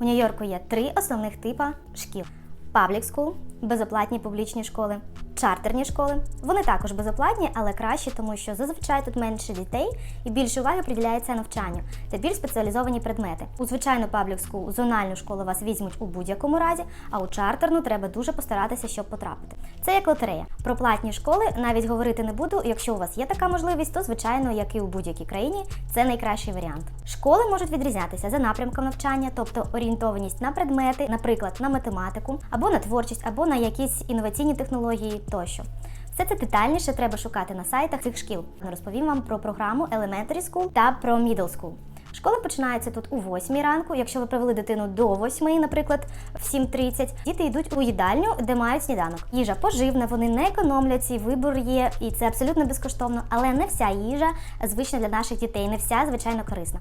У Нью-Йорку є три основних типа шкіл: Public School – безоплатні публічні школи, чартерні школи. Вони також безоплатні, але кращі, тому що зазвичай тут менше дітей і більше уваги приділяється навчанню та більш спеціалізовані предмети. У звичайну Public School, зональну школу вас візьмуть у будь-якому разі, а у чартерну треба дуже постаратися, щоб потрапити. Це як лотерея. Про платні школи навіть говорити не буду. Якщо у вас є така можливість, то звичайно, як і у будь-якій країні, це найкращий варіант. Школи можуть відрізнятися за напрямком навчання, тобто орієнтованість на предмети, наприклад, на математику, або на творчість, або на якісь інноваційні технології тощо. Все це детальніше треба шукати на сайтах цих шкіл. Розповім вам про програму Elementary School та про Middle School. Школа починається тут у 8 ранку. Якщо ви привели дитину до 8, наприклад, в 7.30, діти йдуть у їдальню, де мають сніданок. Їжа поживна, вони не економлять, цей вибор є, і це абсолютно безкоштовно, але не вся їжа звична для наших дітей, не вся звичайно корисна.